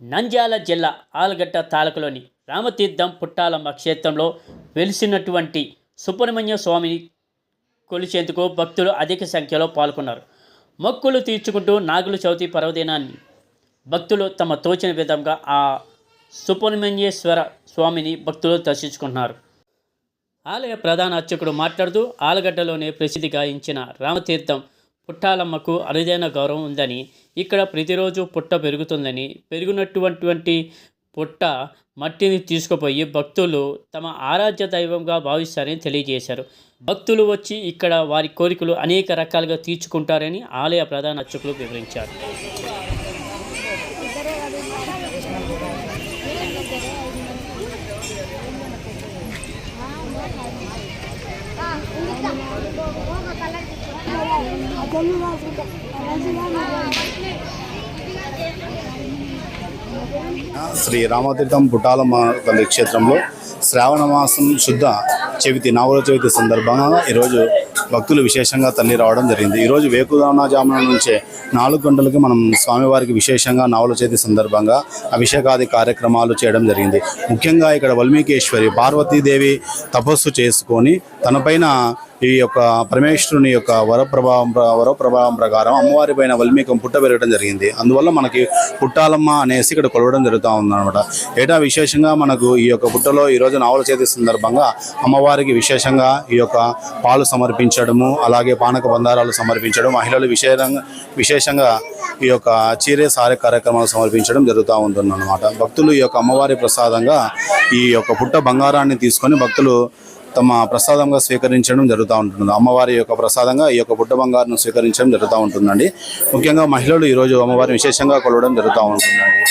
నంద్యాల జిల్లా ఆలగడ్డ తాలూకులోని రామతీర్థం పుట్టాలమ్మ క్షేత్రంలో వెలిసినటువంటి సుబ్రహ్మణ్య స్వామిని కొలిచేందుకు భక్తులు అధిక సంఖ్యలో పాల్గొన్నారు. మొక్కులు తీర్చుకుంటూ నాగుల చవితి పర్వదినాన్ని భక్తులు తమ తోచిన విధంగా ఆ సుబ్రహ్మణ్యేశ్వర స్వామిని భక్తులు దర్శించుకుంటున్నారు. ఆలయ ప్రధాన అర్చకుడు మాట్లాడుతూ ఆలగడ్డలోనే ప్రసిద్ధి గాయించిన రామతీర్థం పుట్టాలమ్మకు అరుదైన గౌరవం ఉందని ఇక్కడ ప్రతిరోజు పుట్ట పెరుగుతుందని పెరిగినటువంటి పుట్ట మట్టిని తీసుకుపోయి భక్తులు తమ ఆరాధ్య దైవంగా భావిస్తారని తెలియజేశారు భక్తులు వచ్చి ఇక్కడ వారి కోరికలు అనేక రకాలుగా తీర్చుకుంటారని ఆలయ ప్రధాన అర్చకులు వివరించారు శ్రీ రామతీర్థం పుట్టాలమ్మ తల్లి క్షేత్రంలో శ్రావణ మాసం శుద్ధ చవితి నాగుల చవితి సందర్భంగా ఈరోజు భక్తులు విశేషంగా తల్లి రావడం జరిగింది. ఈరోజు వేకుదానాజామున నుంచే నాలుగు గంటలకి మనం స్వామివారికి విశేషంగా నావల చేతి సందర్భంగా అభిషేకాది కార్యక్రమాలు చేయడం జరిగింది. ముఖ్యంగా ఇక్కడ వల్మీకేశ్వరి పార్వతీదేవి తపస్సు చేసుకొని తనపైన ఈ యొక్క పరమేశ్వరుని యొక్క వరప్రభావం వరప్రభావం ప్రకారం అమ్మవారి పైన వల్మీకం పుట్ట పెరగడం జరిగింది. అందువల్ల మనకి పుట్టాలమ్మ అనేసి ఇక్కడ కొలవడం జరుగుతూ ఉందన్నమాట. ఏటా విశేషంగా మనకు ఈ యొక్క పుట్టలో ఈరోజు రోజు నావల చేతి సందర్భంగా అమ్మవారికి విశేషంగా ఈ యొక్క పాలు సమర్పించడము అలాగే పానక బంధారాలు సమర్పించడం మహిళలు విశేషంగా విశేషంగా ఈ యొక్క చీరే సారే కార్యక్రమాలు సమర్పించడం జరుగుతూ ఉంటుందన్నమాట భక్తులు ఈ యొక్క అమ్మవారి ప్రసాదంగా ఈ యొక్క పుట్ట బంగారాన్ని తీసుకొని భక్తులు తమ ప్రసాదంగా స్వీకరించడం జరుగుతూ ఉంటుంది అమ్మవారి యొక్క ప్రసాదంగా ఈ యొక్క బుడ్డ బంగారును స్వీకరించడం జరుగుతూ ఉంటుందండి. ముఖ్యంగా మహిళలు ఈరోజు అమ్మవారిని విశేషంగా కొలవడం జరుగుతూ ఉంటుందండి.